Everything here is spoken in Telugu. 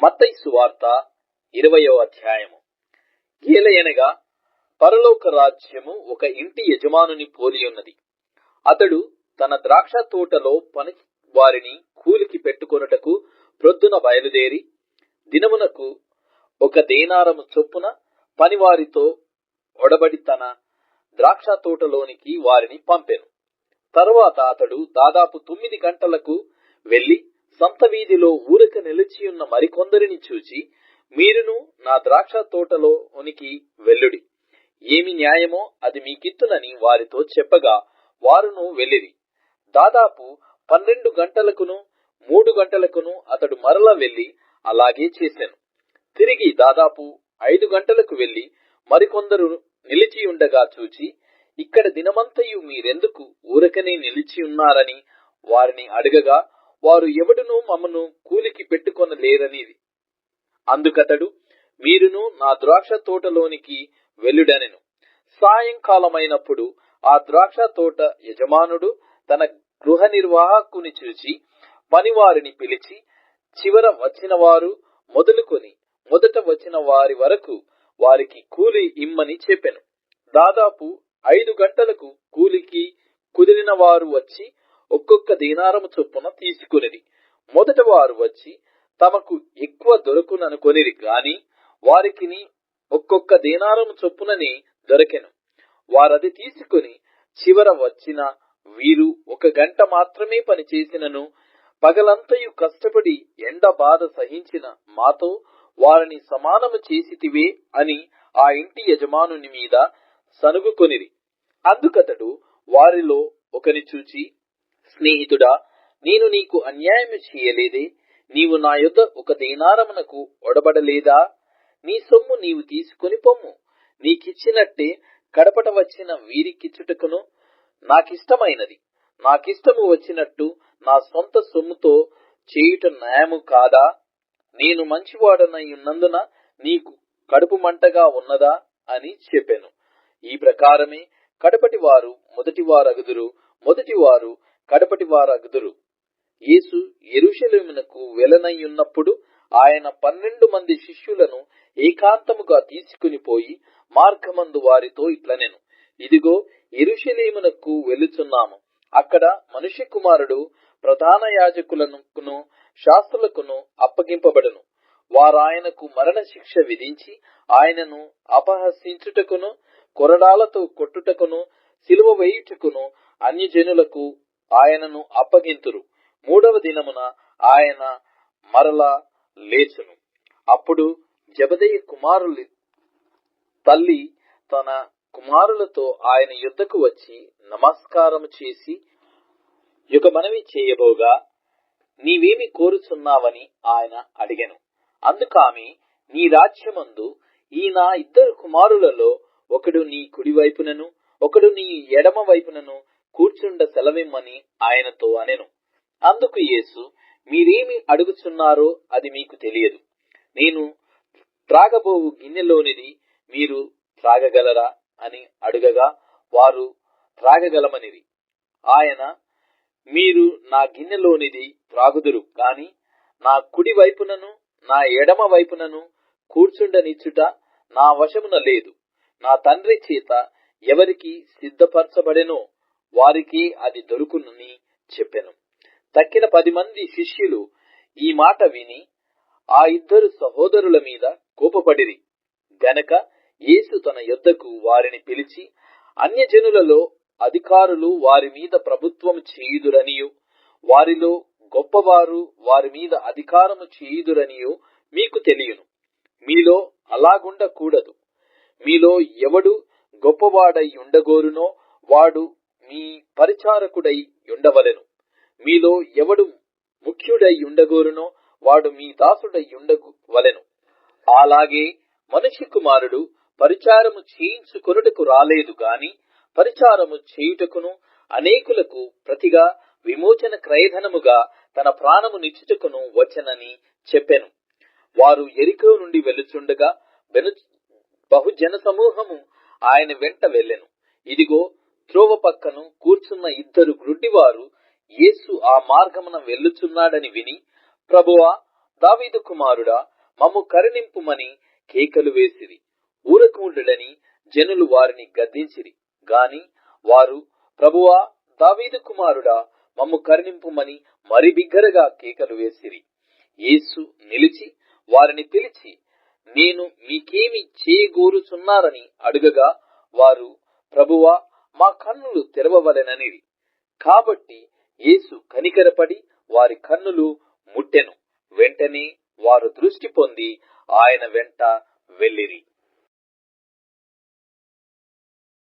మత్తయి సువార్త ఇరవయో అధ్యాయము. ఏలయనగా పరలోక రాజ్యము ఒక ఇంటి యజమానుని పోలి ఉన్నది. అతడు తన ద్రాక్ష తోటలో పని వారిని కూలికి పెట్టుకొనుటకు ప్రొద్దున బయలుదేరి దినమునకు ఒక దేనారము చొప్పున పనివారితో ఒడబడి తన ద్రాక్ష తోటలోనికి వారిని పంపెను. తరువాత అతడు దాదాపు తొమ్మిది గంటలకు వెళ్ళి సంత వీధిలో ఊరక నిలిచియున్న మరికొందరిని చూచి మీరును నా ద్రాక్ష తోటలో ఉనికి వెల్లుడి ఏమి న్యాయమో అది మీకిత్తునని వారితో చెప్పగా వారును వెళ్ళిరి. దాదాపు పన్నెండు గంటలకును మూడు గంటలకును అతడు మరల వెళ్ళి అలాగే చేశాను తిరిగి దాదాపు ఐదు గంటలకు వెళ్ళి మరికొందరు నిలిచి ఉండగా చూచి ఇక్కడ దినమంతయు మీరెందుకు ఊరకనే నిలిచి ఉన్నారని వారిని అడగగా వారు ఎవడును మమ్మను కూలికి పెట్టుకొనలేరనిది. అందుకతడు మీరును నా ద్రాక్ష తోటలోనికి వెళ్ళుడనెను. సాయంకాలమైనప్పుడు ఆ ద్రాక్ష తోట యజమానుడు తన గృహ నిర్వాహకుని చూచి పనివారిని పిలిచి చివర వచ్చిన వారు మొదలుకొని మొదట వచ్చిన వారి వరకు వారికి కూలి ఇమ్మని చెప్పెను. దాదాపు ఐదు గంటలకు కూలికి కుదిరిన వారు వచ్చి ఒక్కొక్క దీనారము చొప్పున తీసుకునిది మొదట వారు వచ్చి తమకు ఎక్కువ దొరకుననుకొనిరి గాని వారికిని ఒక్కొక్క దీనారము చొప్పునని దొరికెను. వారది తీసుకుని చివర వచ్చిన వీరు ఒక గంట మాత్రమే పని చేసినను పగలంతయు కష్టపడి ఎండ బాధ సహించిన మాతో వారిని సమానము చేసితివే అని ఆ ఇంటి యజమానుని మీద సనుగుకొనిరి. అందుకతడు వారిలో ఒకని చూచి స్నేహితుడా నేను నీకు అన్యాయము చేయలేదే? నీవు నా యొద్ద ఒక దీనారమునకు ఒడబడలేదా? నీ సొమ్ము నీవు తీసుకొని పొమ్ము. నీకిచ్చినట్టే కడపట వచ్చిన వీరికిచ్చుటకును నాకిష్టమైనది. నాకిష్టము వచ్చినట్టు నా సొంత సొమ్ముతో చేయుట న్యాయము కాదా? నేను మంచివాడనై ఉన్నందున నీకు కడుపు మంటగా ఉన్నదా అని చెప్పాను. ఈ ప్రకారమే కడపటి వారు మొదటి వారగుదురు మొదటి వారు కడపటి వారగుదురు. యేసు ఎరుషలేమునకు వెలనయ్యున్నప్పుడు ఆయన పన్నెండు మంది శిష్యులను ఏకాంతముగా తీసుకుని పోయి మార్గమందు వారితో ఇట్లనెను. ఇదిగో ఎరుషలేమునకు వెలుచున్నాము అక్కడ మనుష్య కుమారుడు ప్రధాన యాజకులకును శాస్త్రులకును అప్పగింపబడను. వారాయనకు మరణ శిక్ష విధించి ఆయనను అపహసించుటకును కొరడాలతో కొట్టుటకును సిలువ వేయుటకును అన్యజనులకు ఆయనను అప్పగింతురు. మూడవ దినమున ఆయన మరలా లేచును. అప్పుడు జబదయ్య కుమారులు తల్లి తన కుమారులతో ఆయన యుద్ధకు వచ్చి నమస్కారం చేసి యొక్క మనవి చేయబోగా నీవేమి కోరుచున్నావని ఆయన అడిగెను. అందుకామె నీ రాజ్యమందు ఈ నా ఇద్దరు కుమారులలో ఒకడు నీ కుడి వైపునను ఒకడు నీ ఎడమ వైపునను కూర్చుండ సెలవిమ్మని ఆయనతో అనెను. అందుకు యేసు మీరేమి అడుగుచున్నారో అది మీకు తెలియదు. నేను త్రాగబోవు గిన్నెలోనిది మీరు త్రాగగలరా? అని అడుగగా వారు త్రాగగలమనిది ఆయన మీరు నా గిన్నెలోనిది త్రాగుదురు కాని నా కుడి వైపునను నా ఎడమ వైపునను కూర్చుండనిచ్చుట నా వశమున లేదు. నా తండ్రి చేత ఎవరికి సిద్ధపరచబడెనో వారికి అది దొరుకునని చెప్పెను. తక్కిన పది మంది శిష్యులు ఈ మాట విని ఆ ఇద్దరు సహోదరుల మీద కోపపడిరి. గనక యేసు తన యొద్దకు వారిని పిలిచి అన్యజనులలో అధికారులు వారి మీద ప్రభుత్వం చేయుదురనియు వారిలో గొప్పవారు వారి మీద అధికారము చేయుదురనియు మీకు తెలియను. మీలో అలాగుండకూడదు. మీలో ఎవడు గొప్పవాడై ఉండగోరునో వాడు మీ పరిచారకుడై ఉండవలెను. మీలో ఎవడు ముఖ్యుడై ఉండగోరునో వాడు మీ దాసుడై ఉండవలెను. అలాగే మనిషి కుమారుడు పరిచారము చేయించుకొనుటకు రాలేదు గాని పరిచారము చేయుటకును అనేకులకు ప్రతిగా విమోచన క్రయధనముగా తన ప్రాణము నిచ్చుటకును వచ్చనని చెప్పెను. వారు ఎరికో నుండి వెలుచుండగా బహుజన సమూహము ఆయన వెంట వెళ్ళెను. ఇదిగో త్రోవ పక్కను కూర్చున్న ఇద్దరు గ్రుడ్డివారు యేసు ఆ మార్గమున వెళ్ళుచున్నాడని విని ప్రభువా దావీదు కుమారుడా మమ్ము కరుణింపుమని కేకలు వేసిరి. ఊరకుండుడని జనులు వారిని గద్దించిరి. గాని వారు ప్రభువా దావీదు కుమారుడా మమ్ము కరుణింపుమని మరి బిగ్గరగా కేకలు వేసిరి. యేసు నిలిచి వారిని పిలిచి నేను మీకేమి చేయగోరుచున్నారని అడుగగా వారు ప్రభువా మా కన్నులు తెరవవలెనని కాబట్టి యేసు కనికరపడి వారి కన్నులు ముట్టెను. వెంటనే వారు దృష్టి పొంది ఆయన వెంట వెళ్ళిరి.